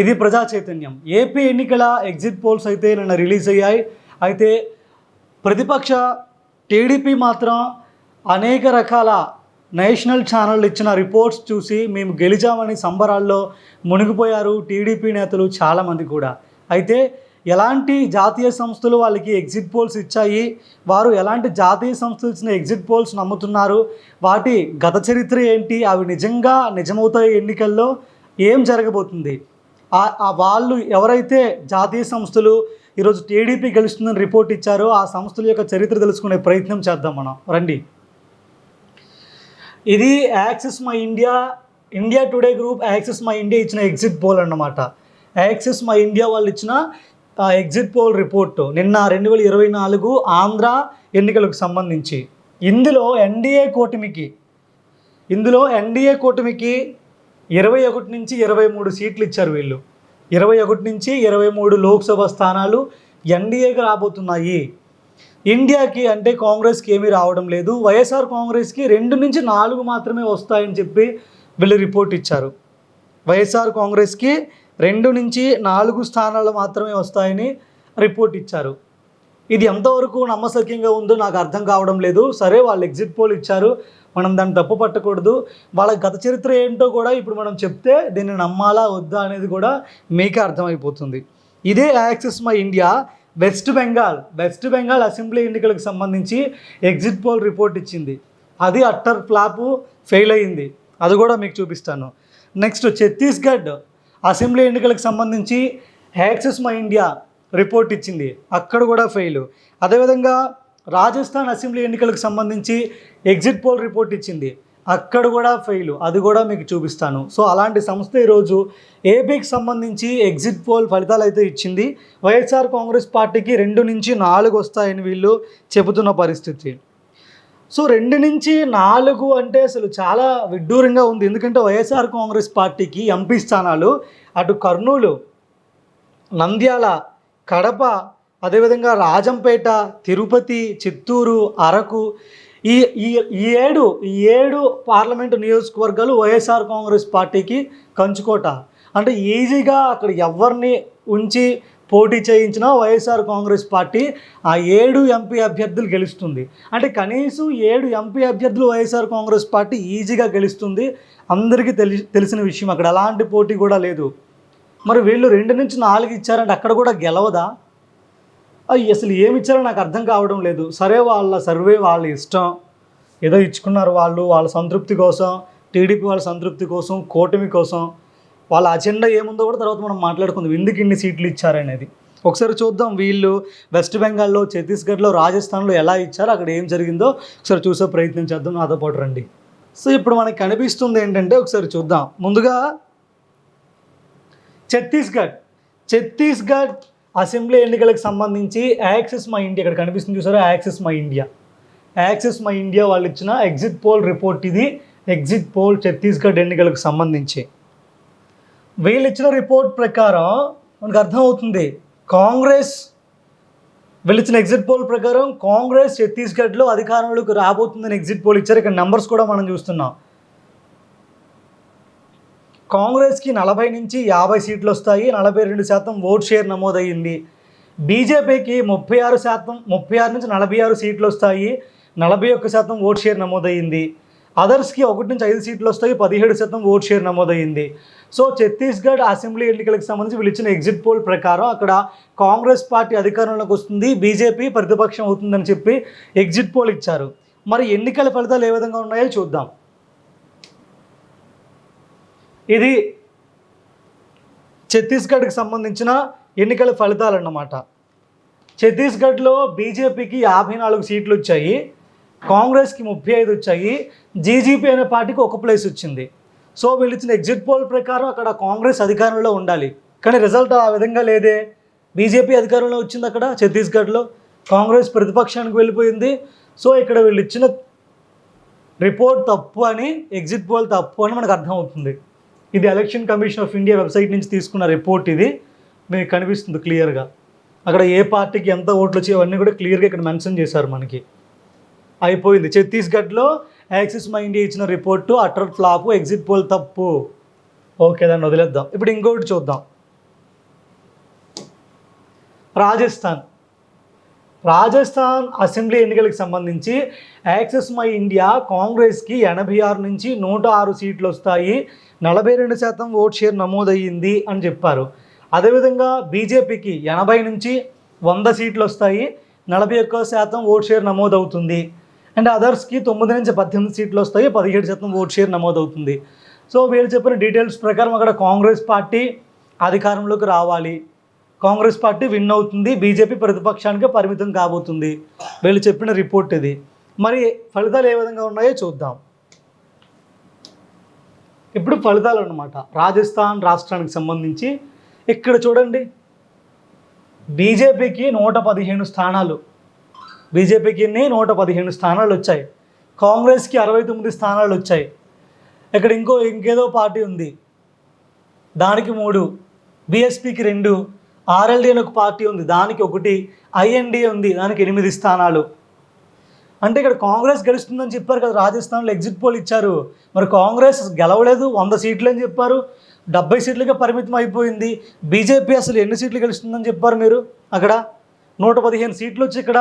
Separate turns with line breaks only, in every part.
ఇది ప్రజా చైతన్యం. ఏపీ ఎన్నికల ఎగ్జిట్ పోల్స్ అయితే నిన్న రిలీజ్ అయ్యాయి. అయితే ప్రతిపక్ష టీడీపీ మాత్రం అనేక రకాల నేషనల్ ఛానళ్ళు ఇచ్చిన రిపోర్ట్స్ చూసి మేము గెలిచామని సంబరాల్లో మునిగిపోయారు టీడీపీ నేతలు చాలామంది కూడా. అయితే ఎలాంటి జాతీయ సంస్థలు వాళ్ళకి ఎగ్జిట్ పోల్స్ ఇచ్చాయి? వారు ఎలాంటి జాతీయ సంస్థలు ఇచ్చిన ఎగ్జిట్ పోల్స్ నమ్ముతున్నారు? వాటి గత చరిత్ర ఏంటి? అవి నిజంగా నిజమవుతాయి ఎన్నికల్లో? ఏం జరగబోతుంది? వాళ్ళు ఎవరైతే జాతీయ సంస్థలు ఈరోజు టీడీపీ గెలుస్తుందని రిపోర్ట్ ఇచ్చారో ఆ సంస్థల యొక్క చరిత్ర తెలుసుకునే ప్రయత్నం చేద్దాం మనం. రండి. ఇది Axis My India India Today group Axis My India ఇచ్చిన ఎగ్జిట్ పోల్ అన్నమాట. యాక్సిస్ మై ఇండియా వాళ్ళు ఇచ్చిన ఎగ్జిట్ పోల్ రిపోర్టు నిన్న రెండు వేల ఇరవై నాలుగు ఆంధ్ర ఎన్నికలకు సంబంధించి. ఇందులో ఎన్డీఏ కూటమికి ఇందులో ఎన్డీఏ కూటమికి ఇరవై ఒకటి నుంచి ఇరవై మూడు సీట్లు ఇచ్చారు వీళ్ళు. ఇరవై ఒకటి నుంచి ఇరవై మూడు లోక్సభ స్థానాలు ఎన్డీఏకి రాబోతున్నాయి. ఇండియాకి అంటే కాంగ్రెస్కి ఏమీ రావడం లేదు. వైఎస్ఆర్ కాంగ్రెస్కి రెండు నుంచి నాలుగు మాత్రమే వస్తాయని చెప్పి వీళ్ళు రిపోర్ట్ ఇచ్చారు. వైఎస్ఆర్ కాంగ్రెస్కి రెండు నుంచి నాలుగు స్థానాలు మాత్రమే వస్తాయని రిపోర్ట్ ఇచ్చారు. ఇది ఎంతవరకు నమ్మశక్యంగా ఉందో నాకు అర్థం కావడం లేదు. సరే వాళ్ళు ఎగ్జిట్ పోల్ ఇచ్చారు. మనం దాన్ని తప్పు పట్టకూడదు. వాళ్ళ గత చరిత్ర ఏంటో కూడా ఇప్పుడు మనం చెప్తే దీన్ని నమ్మాలా వద్దా అనేది కూడా మీకే అర్థమైపోతుంది. ఇదే Axis My India West Bengal West Bengal assembly ఎన్నికలకు సంబంధించి ఎగ్జిట్ పోల్ రిపోర్ట్ ఇచ్చింది. అది అట్టర్ ఫ్లాప్ ఫెయిల్ అయ్యింది అది కూడా మీకు చూపిస్తాను. నెక్స్ట్ ఛత్తీస్గఢ్ అసెంబ్లీ ఎన్నికలకు సంబంధించి యాక్సెస్ మై ఇండియా రిపోర్ట్ ఇచ్చింది. అక్కడ కూడా ఫెయిల్. అదేవిధంగా రాజస్థాన్ అసెంబ్లీ ఎన్నికలకు సంబంధించి ఎగ్జిట్ పోల్ రిపోర్ట్ ఇచ్చింది. అక్కడ కూడా ఫెయిల్. అది కూడా మీకు చూపిస్తాను. సో అలాంటి సంస్థ ఈరోజు ఏపీకి సంబంధించి ఎగ్జిట్ పోల్ ఫలితాలు అయితే ఇచ్చింది. వైఎస్ఆర్ కాంగ్రెస్ పార్టీకి రెండు నుంచి నాలుగు వస్తాయని వీళ్ళు చెబుతున్న పరిస్థితి. సో రెండు నుంచి నాలుగు అంటే అసలు చాలా విడ్డూరంగా ఉంది. ఎందుకంటే వైఎస్ఆర్ కాంగ్రెస్ పార్టీకి ఎంపీ స్థానాలు అటు కర్నూలు నంద్యాల కడప అదేవిధంగా రాజంపేట తిరుపతి చిత్తూరు అరకు ఈ ఈ ఈ ఏడు ఈ ఏడు పార్లమెంటు నియోజకవర్గాలు వైఎస్ఆర్ కాంగ్రెస్ పార్టీకి కంచుకోట. అంటే ఈజీగా అక్కడ ఎవరిని ఉంచి పోటీ చేయించిన వైఎస్ఆర్ కాంగ్రెస్ పార్టీ ఆ ఏడు ఎంపీ అభ్యర్థులు గెలుస్తుంది. అంటే కనీసం ఏడు ఎంపీ అభ్యర్థులు వైఎస్ఆర్ కాంగ్రెస్ పార్టీ ఈజీగా గెలుస్తుంది. అందరికీ తెలి తెలిసిన విషయం అక్కడ. అలాంటి పోటీ కూడా లేదు. మరి వీళ్ళు రెండు నుంచి నాలుగు ఇచ్చారంటే అక్కడ కూడా గెలవదా? అయ్యి అసలు ఏమి ఇచ్చారో నాకు అర్థం కావడం లేదు. సరే వాళ్ళ సర్వే వాళ్ళ ఇష్టం. ఏదో ఇచ్చుకున్నారు వాళ్ళు. వాళ్ళ సంతృప్తి కోసం టీడీపీ వాళ్ళ సంతృప్తి కోసం కూటమి కోసం. వాళ్ళ అజెండా ఏముందో కూడా తర్వాత మనం మాట్లాడుకుందాం. ఎందుకు ఇన్ని సీట్లు ఇచ్చారనేది. ఒకసారి చూద్దాం వీళ్ళు వెస్ట్ బెంగాల్లో ఛత్తీస్గఢ్లో రాజస్థాన్లో ఎలా ఇచ్చారో అక్కడ ఏం జరిగిందో ఒకసారి చూసే ప్రయత్నం చేద్దాం. నాతో పాటు రండి. సో ఇప్పుడు మనకి కనిపిస్తుంది ఏంటంటే ఒకసారి చూద్దాం. ముందుగా ఛత్తీస్గఢ్. ఛత్తీస్గఢ్ అసెంబ్లీ ఎన్నికలకు సంబంధించి యాక్సెస్ మై ఇండియా ఇక్కడ కనిపిస్తుంది చూసారా? Axis My India. Axis My India వాళ్ళు ఇచ్చిన ఎగ్జిట్ పోల్ రిపోర్ట్ ఇది. ఎగ్జిట్ పోల్ ఛత్తీస్గఢ్ ఎన్నికలకు సంబంధించి. వీళ్ళు ఇచ్చిన రిపోర్ట్ ప్రకారం మనకు అర్థమవుతుంది కాంగ్రెస్ వీళ్ళు ఇచ్చిన ఎగ్జిట్ పోల్ ప్రకారం కాంగ్రెస్ ఛత్తీస్గఢ్లో అధికారంలోకి రాబోతుందని ఎగ్జిట్ పోల్ ఇచ్చారు. ఇక్కడ నెంబర్స్ కూడా మనం చూస్తున్నాం. కాంగ్రెస్కి నలభై నుంచి యాభై సీట్లు వస్తాయి నలభై రెండు శాతం ఓట్ షేర్ నమోదయ్యింది. బీజేపీకి ముప్పై ఆరు శాతం ముప్పై ఆరు నుంచి నలభై ఆరు సీట్లు వస్తాయి నలభై ఒక్క శాతం ఓట్ షేర్ నమోదయ్యింది. అదర్స్కి ఒకటి నుంచి ఐదు సీట్లు వస్తాయి పదిహేడు శాతం ఓట్ షేర్ నమోదయ్యింది. సో ఛత్తీస్గఢ్ అసెంబ్లీ ఎన్నికలకు సంబంధించి వీళ్ళు ఇచ్చిన ఎగ్జిట్ పోల్ ప్రకారం అక్కడ కాంగ్రెస్ పార్టీ అధికారంలోకి వస్తుంది బీజేపీ ప్రతిపక్షం అవుతుందని చెప్పి ఎగ్జిట్ పోల్ ఇచ్చారు. మరి ఎన్నికల ఫలితాలు ఏ విధంగా ఉన్నాయో చూద్దాం. ఇది ఛత్తీస్గఢ్కి సంబంధించిన ఎన్నికల ఫలితాలు అన్నమాట ఛత్తీస్గఢ్లో బీజేపీకి యాభై నాలుగు సీట్లు వచ్చాయి కాంగ్రెస్కి ముప్పై ఐదు వచ్చాయి జీజీపీ అనే పార్టీకి ఒక ప్లేస్ వచ్చింది సో వీళ్ళు ఇచ్చిన ఎగ్జిట్ పోల్ ప్రకారం అక్కడ కాంగ్రెస్ అధికారంలో ఉండాలి. కానీ రిజల్ట్ ఆ విధంగా లేదే. బీజేపీ అధికారంలో వచ్చింది అక్కడ ఛత్తీస్గఢ్లో. కాంగ్రెస్ ప్రతిపక్షానికి వెళ్ళిపోయింది. సో ఇక్కడ వీళ్ళు ఇచ్చిన రిపోర్ట్ తప్పు అని ఎగ్జిట్ పోల్ తప్పు అని మనకు అర్థమవుతుంది. ఇది Election Commission of India website నుంచి తీసుకున్న రిపోర్ట్ ఇది. మీకు కనిపిస్తుంది క్లియర్గా అక్కడ ఏ పార్టీకి ఎంత ఓట్లు వచ్చాయి అవన్నీ కూడా క్లియర్గా ఇక్కడ మెన్షన్ చేశారు మనకి. అయిపోయింది. ఛత్తీస్గఢ్లో యాక్సిస్ మై ఇండియా ఇచ్చిన report utter flop exit poll తప్పు. ఓకే దాన్ని వదిలేద్దాం. ఇప్పుడు ఇంకొకటి చూద్దాం. రాజస్థాన్. రాజస్థాన్ అసెంబ్లీ ఎన్నికలకు సంబంధించి యాక్సెస్ మై ఇండియా కాంగ్రెస్కి ఎనభై ఆరు నుంచి నూట ఆరు సీట్లు వస్తాయి. నలభై రెండు శాతం ఓట్ షేర్ నమోదయ్యింది అని చెప్పారు. అదేవిధంగా బీజేపీకి ఎనభై నుంచి వంద సీట్లు వస్తాయి. నలభై ఒక్క శాతం ఓట్ షేర్ నమోదవుతుంది. అండ్ అదర్స్కి తొమ్మిది నుంచి పద్దెనిమిది సీట్లు వస్తాయి. పదిహేడు శాతం ఓట్ షేర్ నమోదవుతుంది. సో వీళ్ళు చెప్పిన డీటెయిల్స్ ప్రకారం అక్కడ కాంగ్రెస్ పార్టీ అధికారంలోకి రావాలి. కాంగ్రెస్ పార్టీ విన్ అవుతుంది బీజేపీ ప్రతిపక్షానికి పరిమితం కాబోతుంది. వీళ్ళు చెప్పిన రిపోర్ట్ ఇది. మరి ఫలితాలు ఏ విధంగా ఉన్నాయో చూద్దాం. ఇప్పుడు ఫలితాలు అన్నమాట. రాజస్థాన్ రాష్ట్రానికి సంబంధించి ఇక్కడ చూడండి. బీజేపీకి నూట పదిహేను స్థానాలు. బీజేపీకి నూట పదిహేను స్థానాలు వచ్చాయి. కాంగ్రెస్కి అరవై తొమ్మిది స్థానాలు వచ్చాయి. ఇక్కడ ఇంకో ఇంకేదో పార్టీ ఉంది. దానికి మూడు. బీఎస్పీకి రెండు. ఆర్ఎల్డీ అని ఒక పార్టీ ఉంది దానికి ఒకటి ఐఎన్డి ఉంది దానికి ఎనిమిది స్థానాలు. అంటే ఇక్కడ కాంగ్రెస్ గెలుస్తుందని చెప్పారు కదా రాజస్థాన్లో ఎగ్జిట్ పోల్ ఇచ్చారు. మరి కాంగ్రెస్ గెలవలేదు వంద సీట్లు అని చెప్పారు. డెబ్బై సీట్లుగా పరిమితం అయిపోయింది. బీజేపీ అసలు ఎన్ని సీట్లు గెలుస్తుందని చెప్పారు మీరు అక్కడ? నూట పదిహేను సీట్లు వచ్చి ఇక్కడ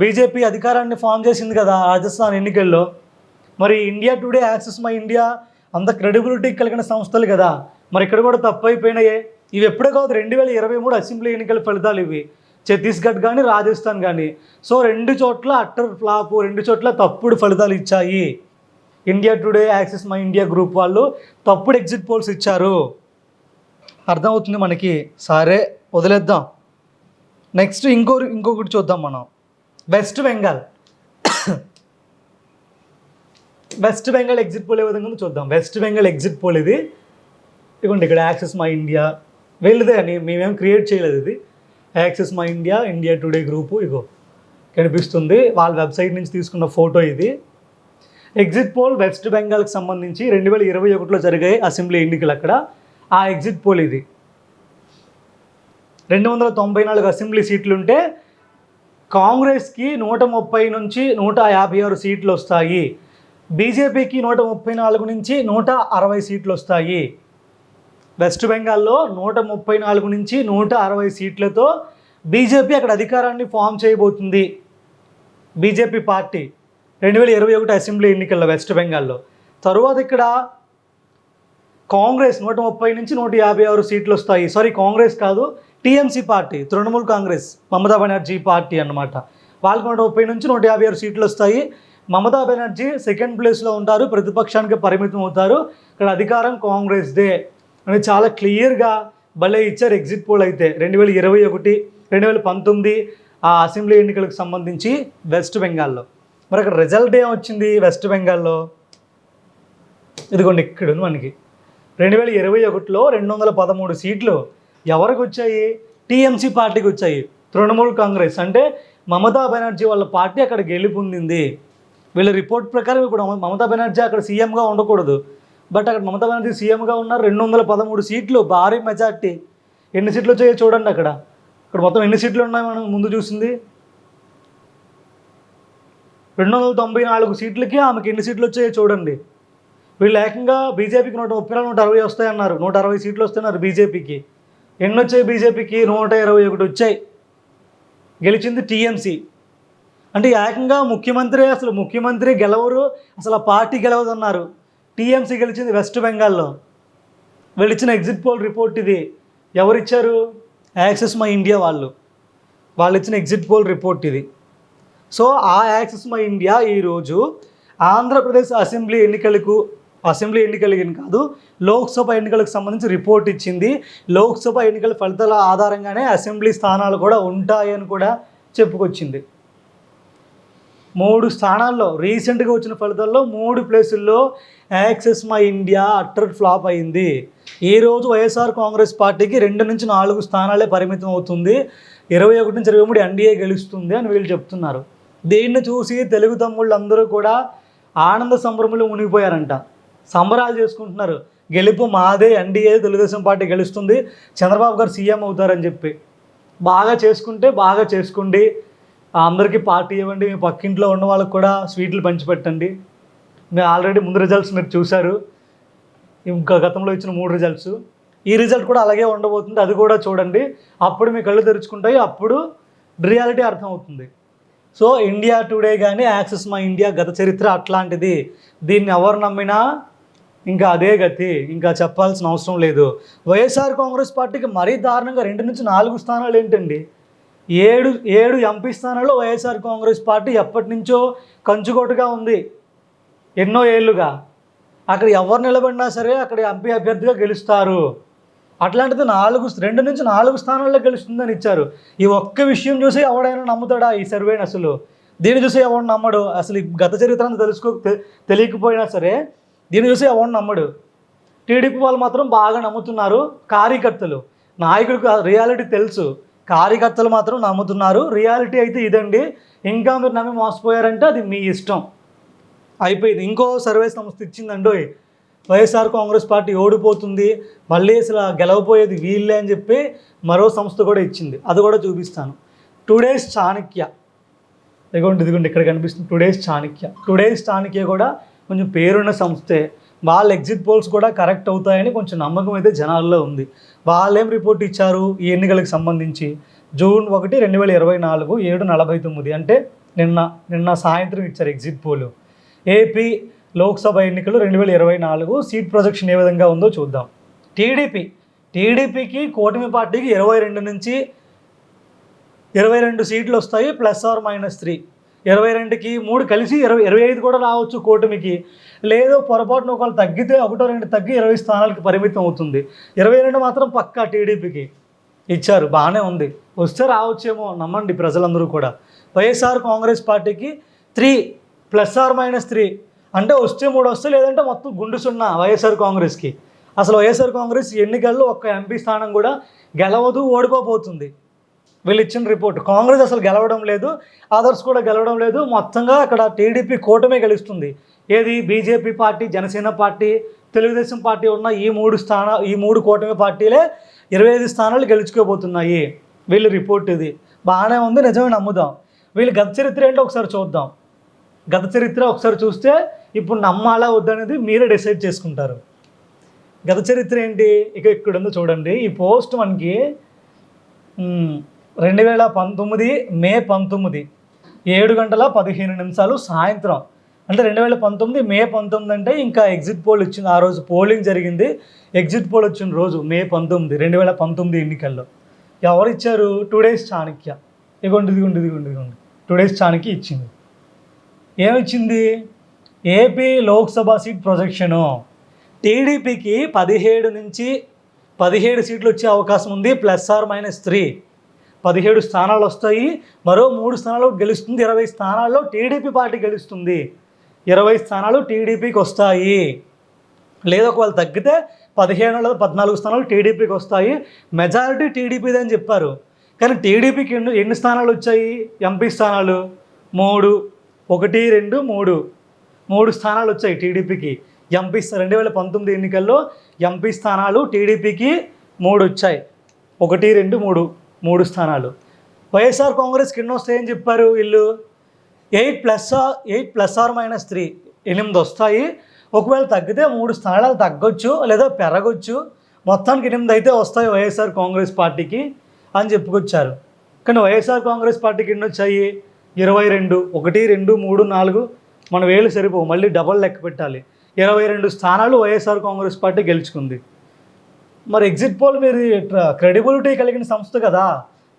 బీజేపీ అధికారాన్ని ఫామ్ చేసింది కదా రాజస్థాన్ ఎన్నికల్లో. మరి India Today Axis My India అంత క్రెడిబిలిటీ కలిగిన సంస్థలు కదా. మరి ఇక్కడ కూడా తప్పు అయిపోయినాయే. ఇవి ఎప్పుడో కాదు రెండు వేల ఇరవై మూడు అసెంబ్లీ ఎన్నికల ఫలితాలు ఇవి. ఛత్తీస్గఢ్ కానీ రాజస్థాన్ కానీ సో రెండు చోట్ల అట్టర్ ఫ్లాప్ రెండు చోట్ల తప్పుడు ఫలితాలు ఇచ్చాయి. India Today Axis My India group వాళ్ళు తప్పుడు ఎగ్జిట్ పోల్స్ ఇచ్చారు. అర్థమవుతుంది మనకి. సరే వదిలేద్దాం. నెక్స్ట్ ఇంకో ఇంకొకటి చూద్దాం మనం. వెస్ట్ బెంగాల్. వెస్ట్ బెంగాల్ ఎగ్జిట్ పోల్ ఏ విధంగా చూద్దాం. వెస్ట్ బెంగాల్ ఎగ్జిట్ పోల్ ఇది. ఇదిగోండి ఇక్కడ యాక్సెస్ మై ఇండియా వీళ్ళదే అని మేమేం క్రియేట్ చేయలేదు ఇది. Axis My India India Today group ఇగో కనిపిస్తుంది. వాళ్ళ వెబ్సైట్ నుంచి తీసుకున్న ఫోటో ఇది. ఎగ్జిట్ పోల్ వెస్ట్ బెంగాల్కి సంబంధించి రెండు వేల ఇరవై ఒకటిలో జరిగాయి అసెంబ్లీ ఎన్నికలు అక్కడ. ఆ ఎగ్జిట్ పోల్ ఇది. రెండు వందల తొంభై నాలుగు అసెంబ్లీ సీట్లు ఉంటే కాంగ్రెస్కి నూట ముప్పై నుంచి నూట యాభై ఆరు సీట్లు వస్తాయి. బీజేపీకి నూట ముప్పై నాలుగు నుంచి నూట అరవై సీట్లు వస్తాయి. వెస్ట్ బెంగాల్లో నూట ముప్పై నాలుగు నుంచి నూట అరవై సీట్లతో బీజేపీ అక్కడ అధికారాన్ని ఫామ్ చేయబోతుంది. బీజేపీ పార్టీ రెండు వేల ఇరవై ఒకటి అసెంబ్లీ ఎన్నికల్లో వెస్ట్ బెంగాల్లో. తరువాత ఇక్కడ కాంగ్రెస్ నూట ముప్పై నుంచి నూట యాభై ఆరు సీట్లు వస్తాయి. సారీ కాంగ్రెస్ కాదు TMC party Trinamool Congress Mamata Banerjee party అన్నమాట. వాళ్ళకి నూట ముప్పై నుంచి నూట యాభై ఆరు సీట్లు వస్తాయి. మమతా బెనర్జీ సెకండ్ ప్లేస్లో ఉంటారు ప్రతిపక్షానికి పరిమితం అవుతారు. ఇక్కడ అధికారం కాంగ్రెస్దే. అని చాలా క్లియర్గా భలే ఇచ్చారు ఎగ్జిట్ పోల్ అయితే. రెండు వేల ఇరవై ఒకటి రెండు వేల పంతొమ్మిది ఆ అసెంబ్లీ ఎన్నికలకు సంబంధించి వెస్ట్ బెంగాల్లో మరి అక్కడ రిజల్ట్ ఏం వచ్చింది వెస్ట్ బెంగాల్లో ఇదిగోండి ఇక్కడ మనకి. రెండు వేల ఇరవై ఒకటిలో రెండు వందల పదమూడు సీట్లు ఎవరికి వచ్చాయి? టీఎంసీ పార్టీకి వచ్చాయి. తృణమూల్ కాంగ్రెస్. అంటే మమతా బెనర్జీ వాళ్ళ పార్టీ అక్కడ గెలుపొందింది. వీళ్ళ రిపోర్ట్ ప్రకారం ఇప్పుడు మమతా బెనర్జీ అక్కడ సీఎంగా ఉండకూడదు. బట్ అక్కడ మమతా బెనర్జీ సీఎంగా ఉన్నారు రెండు వందల పదమూడు సీట్లు భారీ మెజార్టీ. ఎన్ని సీట్లు వచ్చాయో చూడండి అక్కడ. ఇక్కడ మొత్తం ఎన్ని సీట్లు ఉన్నాయి మనం ముందు చూసింది? రెండు వందల తొంభై నాలుగు సీట్లకి ఆమెకి ఎన్ని సీట్లు వచ్చాయో చూడండి. వీళ్ళు ఏకంగా బీజేపీకి నూట ముప్పై నాలుగు నూట అరవై వస్తాయన్నారు. నూట అరవై సీట్లు వస్తున్నారు బీజేపీకి. ఎన్ని వచ్చాయి బీజేపీకి? నూట ఇరవై ఒకటి వచ్చాయి. గెలిచింది టీఎంసీ. అంటే ఏకంగా ముఖ్యమంత్రి అసలు ముఖ్యమంత్రి గెలవరు అసలు ఆ పార్టీ గెలవదన్నారు. టీఎంసీ గెలిచింది వెస్ట్ బెంగాల్లో. వీళ్ళు ఇచ్చిన ఎగ్జిట్ పోల్ రిపోర్ట్ ఇది. ఎవరిచ్చారు? యాక్సెస్ మై ఇండియా వాళ్ళు. వాళ్ళు ఇచ్చిన ఎగ్జిట్ పోల్ రిపోర్ట్ ఇది. సో ఆ యాక్సెస్ మై ఇండియా ఈరోజు ఆంధ్రప్రదేశ్ అసెంబ్లీ ఎన్నికలకు అసెంబ్లీ ఎన్నికలకి కాదు లోక్సభ ఎన్నికలకు సంబంధించి రిపోర్ట్ ఇచ్చింది. లోక్సభ ఎన్నికల ఫలితాల ఆధారంగానే అసెంబ్లీ స్థానాలు కూడా ఉంటాయని కూడా చెప్పుకొచ్చింది. మూడు స్థానాల్లో రీసెంట్గా వచ్చిన ఫలితాల్లో మూడు ప్లేసుల్లో Axis My India utter flop అయింది. ఈ రోజు వైఎస్ఆర్ కాంగ్రెస్ పార్టీకి రెండు నుంచి నాలుగు స్థానాలే పరిమితం అవుతుంది. ఇరవై ఒకటి నుంచి ఇరవై మూడు ఎన్డీఏ గెలుస్తుంది అని వీళ్ళు చెప్తున్నారు. దీన్ని చూసి తెలుగు తమ్ముళ్ళు అందరూ కూడా ఆనంద సంభ్రమంలో మునిగిపోయారంట. సంబరాలు చేసుకుంటున్నారు. గెలుపు మాదే ఎన్డీఏ తెలుగుదేశం పార్టీ గెలుస్తుంది. చంద్రబాబు గారు సీఎం అవుతారని చెప్పి. బాగా చేసుకుంటే బాగా చేసుకోండి. అందరికీ పార్టీ ఇవ్వండి మీ పక్కింట్లో ఉన్న వాళ్ళకి కూడా స్వీట్లు పంచిపెట్టండి. మీరు ఆల్రెడీ ముందు రిజల్ట్స్ మీరు చూశారు. ఇంకా గతంలో ఇచ్చిన మూడు రిజల్ట్స్ ఈ రిజల్ట్ కూడా అలాగే ఉండబోతుంది అది కూడా చూడండి. అప్పుడు మీ కళ్ళు తెరుచుకుంటాయి అప్పుడు రియాలిటీ అర్థమవుతుంది. సో ఇండియా టుడే కానీ యాక్సెస్ మా ఇండియా గత చరిత్ర అట్లాంటిది. దీన్ని ఎవరు నమ్మినా ఇంకా అదే గతి ఇంకా చెప్పాల్సిన అవసరం లేదు. వైఎస్ఆర్ కాంగ్రెస్ పార్టీకి మరీ దారుణంగా రెండు నుంచి నాలుగు స్థానాలు ఏంటండి? ఏడు ఏడు ఎంపీ స్థానాల్లో వైఎస్ఆర్ కాంగ్రెస్ పార్టీ ఎప్పటి నుంచో కంచుకోటుగా ఉంది. ఎన్నో ఏళ్ళుగా. అక్కడ ఎవరు నిలబడినా సరే అక్కడ ఎంపీ అభ్యర్థిగా గెలుస్తారు. అట్లాంటిది నాలుగు రెండు నుంచి నాలుగు స్థానాల్లో గెలుస్తుందని ఇచ్చారు. ఈ ఒక్క విషయం చూసి ఎవడైనా నమ్ముతాడా ఈ సర్వేని అసలు? దీన్ని చూసి ఎవడు నమ్మడు? అసలు ఈ గత చరిత్ర తెలుసుకో తె- తెలియకపోయినా సరే దీన్ని చూసి ఎవడు నమ్మడు? టీడీపీ వాళ్ళు మాత్రం బాగా నమ్ముతున్నారు కార్యకర్తలు. నాయకుడికి రియాలిటీ తెలుసు. కార్యకర్తలు మాత్రం నమ్ముతున్నారు. రియాలిటీ అయితే ఇదండి. ఇంకా మీరు నమ్మి మోసపోయారంటే అది మీ ఇష్టం. అయిపోయింది. ఇంకో సర్వే సంస్థ ఇచ్చిందండో వైఎస్ఆర్ కాంగ్రెస్ పార్టీ ఓడిపోతుంది. మళ్ళీ అసలు గెలవపోయేది వీళ్ళే అని చెప్పి మరో సంస్థ కూడా ఇచ్చింది. అది కూడా చూపిస్తాను. టుడేస్ చాణక్య ఇదిగోండి ఇదిగోండి ఇక్కడ కనిపిస్తుంది. టుడేస్ చాణక్య టుడేస్ చాణక్య కూడా కొంచెం పేరున్న సంస్థే. వాళ్ళ ఎగ్జిట్ పోల్స్ కూడా కరెక్ట్ అవుతాయని కొంచెం నమ్మకం అయితే జనాల్లో ఉంది. వాళ్ళేం రిపోర్ట్ ఇచ్చారు? ఈ ఎన్నికలకు సంబంధించి? జూన్ ఒకటి రెండు వేల ఇరవై నాలుగు ఏడు నలభై తొమ్మిది అంటే నిన్న నిన్న సాయంత్రం ఇచ్చారు ఎగ్జిట్ పోలు ఏపీ లోక్సభ ఎన్నికలు రెండు వేల ఇరవై నాలుగు సీట్ ప్రొజెక్షన్ ఏ విధంగా ఉందో చూద్దాం. టీడీపీ టీడీపీకి కూటమి పార్టీకి ఇరవై రెండు నుంచి ఇరవై రెండు సీట్లు వస్తాయి ప్లస్ ఆర్ మైనస్ త్రీ ఇరవై రెండుకి మూడు కలిసి ఇరవై ఇరవై ఐదు కూడా రావచ్చు కూటమికి. లేదు పొరపాటున ఒకవేళ తగ్గితే ఒకటో రెండు తగ్గి ఇరవై స్థానాలకి పరిమితం అవుతుంది. ఇరవై రెండు మాత్రం పక్కా టీడీపీకి ఇచ్చారు. బాగానే ఉంది. వస్తే రావచ్చేమో నమ్మండి ప్రజలందరూ కూడా. వైఎస్ఆర్ కాంగ్రెస్ పార్టీకి three plus or minus three అంటే వస్తే మూడు వస్తే లేదంటే మొత్తం గుండు సున్నా వైఎస్ఆర్ కాంగ్రెస్కి. అసలు వైఎస్ఆర్ కాంగ్రెస్ ఎన్నికల్లో ఒక్క ఎంపీ స్థానం కూడా గెలవదు ఓడిపోబోతుంది. వీళ్ళు ఇచ్చిన రిపోర్ట్. కాంగ్రెస్ అసలు గెలవడం లేదు అదర్స్ కూడా గెలవడం లేదు. మొత్తంగా అక్కడ టీడీపీ కూటమే గెలుస్తుంది. ఏది? BJP party Janasena party Telugu Desam party ఉన్న ఈ మూడు స్థాన ఈ మూడు కూటమి పార్టీలే ఇరవై ఐదు స్థానాలు గెలుచుకోబోతున్నాయి. వీళ్ళ రిపోర్ట్ ఇది. బాగానే ఉంది నిజమే నమ్ముదాం. వీళ్ళు గత చరిత్ర ఏంటో ఒకసారి చూద్దాం. గత చరిత్ర ఒకసారి చూస్తే ఇప్పుడు నమ్మాలా వద్దనేది మీరే డిసైడ్ చేసుకుంటారు. గత చరిత్ర ఏంటి? ఇక ఇక్కడ ఉందో చూడండి. ఈ పోస్ట్ మనకి రెండు వేల పంతొమ్మిది మే పంతొమ్మిది ఏడు గంటల పదిహేను నిమిషాలు సాయంత్రం. అంటే రెండు వేల పంతొమ్మిది మే పంతొమ్మిది అంటే ఇంకా ఎగ్జిట్ పోల్ ఇచ్చింది ఆ రోజు పోలింగ్ జరిగింది. ఎగ్జిట్ పోల్ వచ్చిన రోజు మే పంతొమ్మిది రెండు వేల పంతొమ్మిది ఎన్నికల్లో. ఎవరు ఇచ్చారు? టూ డేస్ చాణక్య ఇదిగోండి ఇదిగోండి ఇదిగోండి ఇదిగోండి. టూ డేస్ చాణక్య ఇచ్చింది. ఏమిచ్చింది? AP Lok Sabha seat projection. టీడీపీకి పదిహేడు నుంచి పదిహేడు సీట్లు వచ్చే అవకాశం ఉంది ప్లస్ ఆర్ మైనస్ త్రీ. పదిహేడు స్థానాలు వస్తాయి. మరో మూడు స్థానాలు గెలుస్తుంది. ఇరవై స్థానాల్లో టీడీపీ పార్టీ గెలుస్తుంది. ఇరవై స్థానాలు టీడీపీకి వస్తాయి. లేదా ఒకవేళ తగ్గితే పదిహేను లేదా పద్నాలుగు స్థానాలు టీడీపీకి వస్తాయి. మెజారిటీ టీడీపీది అని చెప్పారు. కానీ టీడీపీకి ఎన్ని ఎన్ని స్థానాలు వచ్చాయి? ఎంపీ స్థానాలు మూడు ఒకటి రెండు మూడు. మూడు స్థానాలు వచ్చాయి టీడీపీకి. ఎంపీ రెండు వేల పంతొమ్మిది ఎన్నికల్లో ఎంపీ స్థానాలు టీడీపీకి మూడు వచ్చాయి. ఒకటి రెండు మూడు. మూడు స్థానాలు. వైఎస్ఆర్ కాంగ్రెస్కి ఎన్నో వస్తాయని చెప్పారు వీళ్ళు? Eight plus eight plus or minus three. ఎనిమిది వస్తాయి. ఒకవేళ తగ్గితే మూడు స్థానాలు తగ్గొచ్చు లేదా పెరగొచ్చు. మొత్తానికి ఎనిమిది అయితే వస్తాయి వైఎస్ఆర్ కాంగ్రెస్ పార్టీకి అని చెప్పుకొచ్చారు. కానీ వైఎస్ఆర్ కాంగ్రెస్ పార్టీకి ఎన్ని వచ్చాయి ఇరవై రెండు ఒకటి రెండు మూడు నాలుగు. మన వేలు సరిపోవు. మళ్ళీ డబల్ లెక్క పెట్టాలి. ఇరవై రెండు స్థానాలు వైఎస్ఆర్ కాంగ్రెస్ పార్టీ గెలుచుకుంది. మరి ఎగ్జిట్ పోల్ మీరు క్రెడిబిలిటీ కలిగిన సంస్థ కదా.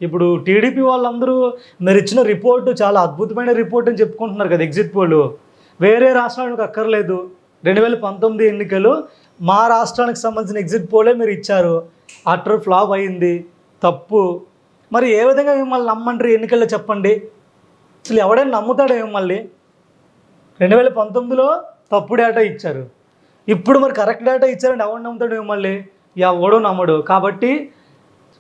ఇప్పుడు టీడీపీ వాళ్ళందరూ మీరు ఇచ్చిన రిపోర్టు చాలా అద్భుతమైన రిపోర్ట్ అని చెప్పుకుంటున్నారు కదా ఎగ్జిట్ పోల్. వేరే రాష్ట్రానికి అక్కర్లేదు. రెండు వేల పంతొమ్మిది ఎన్నికలు మా రాష్ట్రానికి సంబంధించిన ఎగ్జిట్ పోలే మీరు ఇచ్చారు. అటర్ ఫ్లాప్ అయింది. తప్పు. మరి ఏ విధంగా మిమ్మల్ని నమ్మంటారు ఎన్నికల్లో చెప్పండి? అసలు ఎవడైనా నమ్ముతాడే మిమ్మల్ని? రెండు వేల పంతొమ్మిదిలో తప్పు డేటా ఇచ్చారు. ఇప్పుడు మరి కరెక్ట్ డేటా ఇచ్చారంటే ఎవడు నమ్ముతాడు మిమ్మల్ని? ఎవడో నమ్మడు. కాబట్టి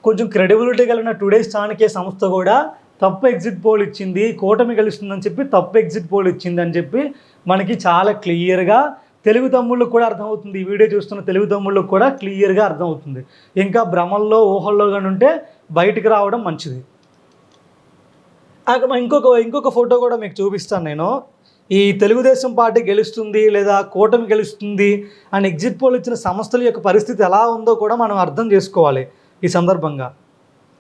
కొంచెం క్రెడిబిలిటీ కలిగిన టుడేస్ చాణక్య సంస్థ కూడా తప్పు ఎగ్జిట్ పోల్ ఇచ్చింది కూటమి గెలుస్తుందని చెప్పి తప్పు ఎగ్జిట్ పోల్ ఇచ్చింది అని చెప్పి మనకి చాలా క్లియర్గా తెలుగు తమ్ముళ్ళకు కూడా అర్థమవుతుంది. ఈ వీడియో చూస్తున్న తెలుగు తమ్ముళ్ళకు కూడా క్లియర్గా అర్థమవుతుంది. ఇంకా భ్రమల్లో ఊహల్లో కానీ ఉంటే బయటికి రావడం మంచిది. ఇంకొక ఇంకొక ఫోటో కూడా మీకు చూపిస్తాను నేను. ఈ తెలుగుదేశం పార్టీ గెలుస్తుంది లేదా కూటమి గెలుస్తుంది అని ఎగ్జిట్ పోల్ ఇచ్చిన సంస్థల యొక్క పరిస్థితి ఎలా ఉందో కూడా మనం అర్థం చేసుకోవాలి ఈ సందర్భంగా.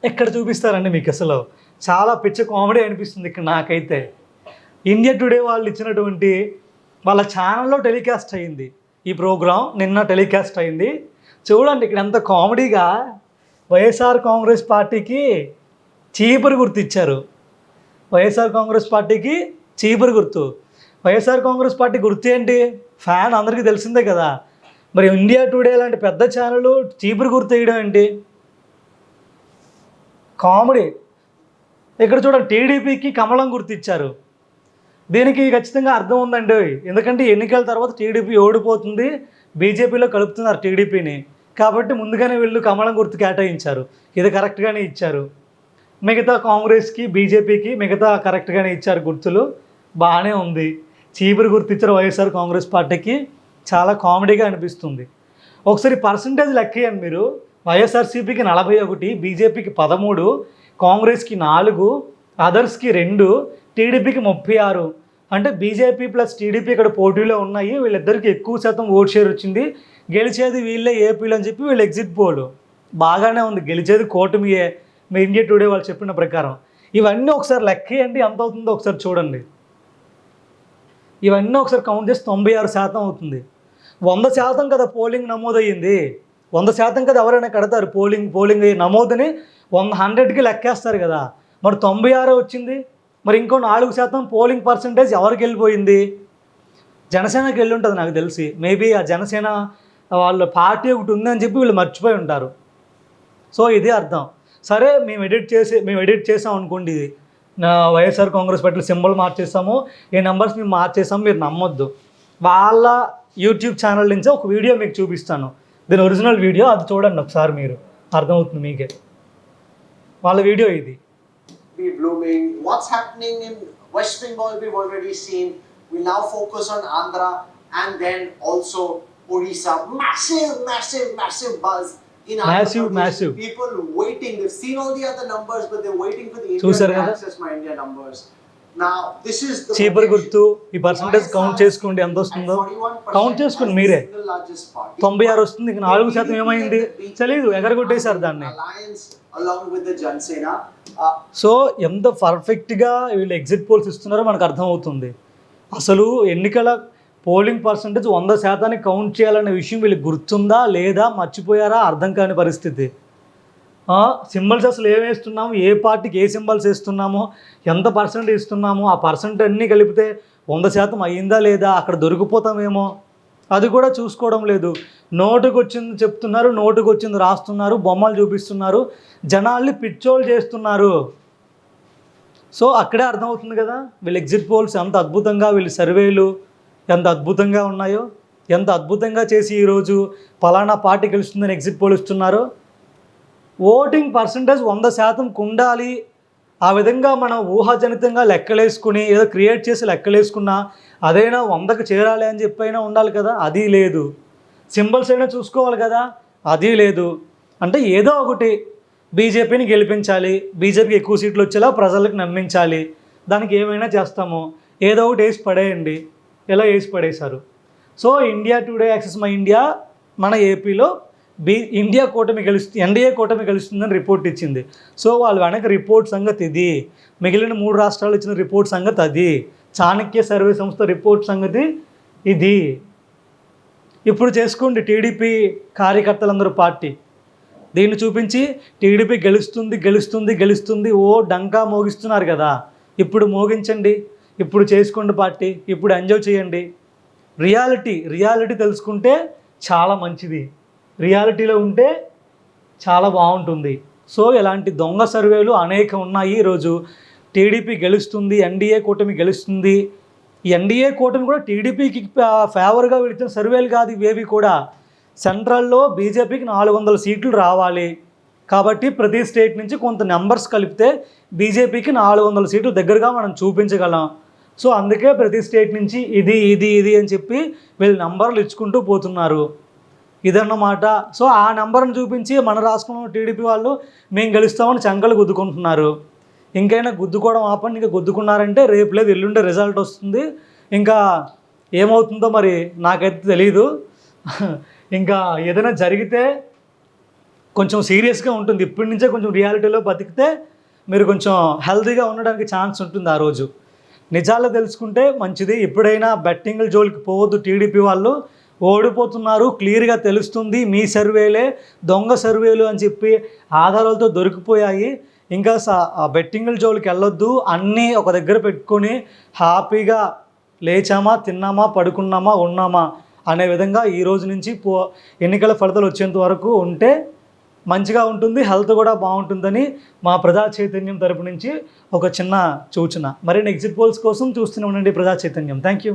ఎక్కడ చూపిస్తారండి మీకు అసలు? చాలా పిచ్చ కామెడీ అనిపిస్తుంది ఇక్కడ నాకైతే. ఇండియా టుడే వాళ్ళు ఇచ్చినటువంటి వాళ్ళ ఛానల్లో టెలికాస్ట్ అయింది. ఈ ప్రోగ్రాం నిన్న టెలికాస్ట్ అయింది. చూడండి ఇక్కడ ఎంత కామెడీగా వైఎస్ఆర్ కాంగ్రెస్ పార్టీకి చీపురు గుర్తు ఇచ్చారు వైఎస్ఆర్ కాంగ్రెస్ పార్టీకి చీపురు గుర్తు. వైఎస్ఆర్ కాంగ్రెస్ పార్టీ గుర్తు ఏంటి ఫ్యాన్ అందరికీ తెలిసిందే కదా. మరి ఇండియా టుడే లాంటి పెద్ద ఛానల్ చీపురు గుర్తు వేయడం ఏంటి? కామెడీ. ఇక్కడ చూడండి టీడీపీకి కమలం గుర్తిచ్చారు. దీనికి ఖచ్చితంగా అర్థం ఉందండి. ఎందుకంటే ఎన్నికల తర్వాత టీడీపీ ఓడిపోతుంది బీజేపీలో కలుపుతున్నారు టీడీపీని. కాబట్టి ముందుగానే వీళ్ళు కమలం గుర్తు కేటాయించారు. ఇది కరెక్ట్గానే ఇచ్చారు. మిగతా కాంగ్రెస్కి బీజేపీకి మిగతా కరెక్ట్గానే ఇచ్చారు గుర్తులు. బాగానే ఉంది. చీపురు గుర్తించారు వైఎస్ఆర్ కాంగ్రెస్ పార్టీకి చాలా కామెడీగా అనిపిస్తుంది. ఒకసారి పర్సంటేజ్ లెక్కేయండి మీరు. వైఎస్ఆర్సీపీకి నలభై ఒకటి బీజేపీకి పదమూడు కాంగ్రెస్కి నాలుగు అదర్స్కి రెండు టీడీపీకి ముప్పై ఆరు. అంటే బీజేపీ ప్లస్ టీడీపీ ఇక్కడ పోటీలో ఉన్నాయి. వీళ్ళిద్దరికి ఎక్కువ శాతం ఓట్ షేర్ వచ్చింది. గెలిచేది వీళ్ళే ఏపీలో అని చెప్పి వీళ్ళు ఎగ్జిట్ పోలు బాగానే ఉంది. గెలిచేది కూటమియే. మీ ఇండియా టుడే వాళ్ళు చెప్పిన ప్రకారం. ఇవన్నీ ఒకసారి లెక్కేయండి ఎంత అవుతుందో ఒకసారి చూడండి. ఇవన్నీ ఒకసారి కౌంట్ చేసి తొంభై ఆరు శాతం అవుతుంది. వంద శాతం కదా పోలింగ్ నమోదయ్యింది. వంద శాతం కదా ఎవరైనా కడతారు? పోలింగ్ పోలింగ్ నమోదని నమోదుని వంద హండ్రెడ్కి లెక్కేస్తారు కదా. మరి తొంభై ఆరు వచ్చింది. మరి ఇంకో నాలుగు శాతం పోలింగ్ పర్సంటేజ్ ఎవరికి వెళ్ళిపోయింది? జనసేనకి వెళ్ళి ఉంటుంది నాకు తెలిసి. మేబీ ఆ జనసేన వాళ్ళ పార్టీ ఒకటి ఉందని చెప్పి వీళ్ళు మర్చిపోయి ఉంటారు. సో ఇది అర్థం. సరే మేము ఎడిట్ చేసి మేము ఎడిట్ చేసాం అనుకోండి ఇది. వైఎస్ఆర్ కాంగ్రెస్ పార్టీ సింబల్ మార్చేస్తాము. ఈ నెంబర్స్ మేము మార్చేసాము మీరు నమ్మొద్దు. వాళ్ళ యూట్యూబ్ ఛానల్ నుంచి ఒక వీడియో మీకు చూపిస్తాను. దీని ఒరిజినల్ వీడియో అది చూడండి ఒకసారి మీరు. అర్థమవుతుంది మీకే. వాళ్ళ వీడియో ఇది.
Andhra and then also Odisha massive
massive
massive
buzz
People waiting. They've seen all the other numbers, but they're waiting for the India
చూసారు కదా?
access my India numbers. Now, this is the
cheaper. గుర్తు ఈ percentage count చేసుకోండి ఎంత వస్తుందో count చేసుకోండి మీరే తొంభై ఆరు వస్తుంది ఇక నాలుగు శాతం ఏమైంది తెలియదు ఎగరగొట్టేశారు దాన్ని.
Uh,
సో ఎంత పర్ఫెక్ట్గా వీళ్ళు ఎగ్జిట్ పోల్స్ ఇస్తున్నారో మనకు అర్థమవుతుంది అసలు ఎన్నికల పోలింగ్ పర్సంటేజ్ వంద శాతానికి కౌంట్ చేయాలనే విషయం వీళ్ళకి గుర్తుందా లేదా? మర్చిపోయారా? అర్థం కాని పరిస్థితి. సింబల్స్ అసలు ఏం వేస్తున్నాము? ఏ పార్టీకి ఏ సింబల్స్ వేస్తున్నామో? ఎంత పర్సెంట్ ఇస్తున్నామో? ఆ పర్సెంట్ అన్నీ కలిపితే వంద శాతం అయ్యిందా లేదా? అక్కడ దొరికిపోతామేమో? అది కూడా చూసుకోవడం లేదు. నోటుకు వచ్చింది చెప్తున్నారు నోటుకు వచ్చింది రాస్తున్నారు బొమ్మలు చూపిస్తున్నారు జనాల్ని పిచ్చోళ్ళు చేస్తున్నారు. సో అక్కడే అర్థమవుతుంది కదా? వీళ్ళ ఎగ్జిట్ పోల్స్ ఎంత అద్భుతంగా వీళ్ళు సర్వేలు ఎంత అద్భుతంగా ఉన్నాయో ఎంత అద్భుతంగా చేసి ఈరోజు పలానా పార్టీ గెలుస్తుందని ఎగ్జిట్ పోల్ ఇస్తున్నారో ఓటింగ్ పర్సంటేజ్ వంద శాతం ఉండాలి ఆ విధంగా మనం ఊహాజనితంగా లెక్కలేసుకుని ఏదో క్రియేట్ చేసి లెక్కలేసుకున్నా అదైనా వందకు చేరాలి అని చెప్పైనా ఉండాలి కదా అది లేదు. సింబల్స్ అయినా చూసుకోవాలి కదా అది లేదు. అంటే ఏదో ఒకటి బీజేపీని గెలిపించాలి బీజేపీకి ఎక్కువ సీట్లు వచ్చేలా ప్రజలకు నమ్మించాలి దానికి ఏమైనా చేస్తాము ఏదో ఒకటి వేసి పడేయండి. ఎలా వేసి పడేశారు? So India Today Axis My India మన ఏపీలో బీ ఇండియా కూటమి గెలుస్తుంది ఎన్డీఏ కూటమి గెలుస్తుందని రిపోర్ట్ ఇచ్చింది. సో వాళ్ళు వెనక రిపోర్ట్ సంగతి ఇది. మిగిలిన మూడు రాష్ట్రాలు ఇచ్చిన రిపోర్ట్ సంగతి అది. చాణక్య సర్వే సంస్థ రిపోర్ట్ సంగతి ఇది. ఇప్పుడు చేసుకోండి టీడీపీ కార్యకర్తలందరూ పార్టీ. దీన్ని చూపించి టీడీపీ గెలుస్తుంది గెలుస్తుంది గెలుస్తుంది ఓ డంకా మోగిస్తున్నారు కదా. ఇప్పుడు మోగించండి. ఇప్పుడు చేసుకోండి పార్టీ ఇప్పుడు ఎంజాయ్ చేయండి. రియాలిటీ రియాలిటీ తెలుసుకుంటే చాలా మంచిది. రియాలిటీలో ఉంటే చాలా బాగుంటుంది. సో ఇలాంటి దొంగ సర్వేలు అనేక ఉన్నాయి ఈరోజు. టీడీపీ గెలుస్తుంది ఎన్డీఏ కూటమి గెలుస్తుంది. ఎన్డీఏ కూటమి కూడా టీడీపీకి ఫేవర్గా వెళుతున్న సర్వేలు కాదు ఇవేవి కూడా. సెంట్రల్లో బీజేపీకి నాలుగు వందల సీట్లు రావాలి. కాబట్టి ప్రతి స్టేట్ నుంచి కొంత నెంబర్స్ కలిపితే బీజేపీకి నాలుగు వందల సీట్లు దగ్గరగా మనం చూపించగలం. సో అందుకే ప్రతి స్టేట్ నుంచి ఇది ఇది ఇది అని చెప్పి వీళ్ళు నంబర్లు ఇచ్చుకుంటూ పోతున్నారు. ఇదన్నమాట సో ఆ నెంబర్ని చూపించి మన రాష్ట్రంలో టీడీపీ వాళ్ళు మేము గెలుస్తామని చంకలు గుద్దుకుంటున్నారు. ఇంకైనా గుద్దుకోవడం ఆపండి ఇంకా గుద్దుకున్నారంటే రేపు లేదు ఎల్లుండే రిజల్ట్ వస్తుంది. ఇంకా ఏమవుతుందో మరి నాకైతే తెలియదు ఇంకా ఏదైనా జరిగితే కొంచెం సీరియస్గా ఉంటుంది. ఇప్పటి నుంచే కొంచెం రియాలిటీలో బతికితే మీరు కొంచెం హెల్తీగా ఉండడానికి ఛాన్స్ ఉంటుంది ఆ రోజు. నిజాలు తెలుసుకుంటే మంచిది. ఎప్పుడైనా బెట్టింగ్ల జోలికి పోవద్దు. టీడీపీ వాళ్ళు ఓడిపోతున్నారు. క్లియర్గా తెలుస్తుంది. మీ సర్వేలే దొంగ సర్వేలు అని చెప్పి ఆధారాలతో దొరికిపోయాయి. ఇంకా స ఆ బెట్టింగ్ల జోలికి వెళ్ళొద్దు. అన్నీ ఒక దగ్గర పెట్టుకొని హ్యాపీగా లేచామా తిన్నామా పడుకున్నామా ఉన్నామా అనే విధంగా ఈ రోజు నుంచి పో ఎన్నికల ఫలితాలు వచ్చేంత వరకు ఉంటే మంచిగా ఉంటుంది హెల్త్ కూడా బాగుంటుందని మా ప్రజా చైతన్యం తరపు నుంచి ఒక చిన్న సూచన. మరిన్ని ఎగ్జిట్ పోల్స్ కోసం చూస్తూనే ఉండండి ప్రజా చైతన్యం. Thank you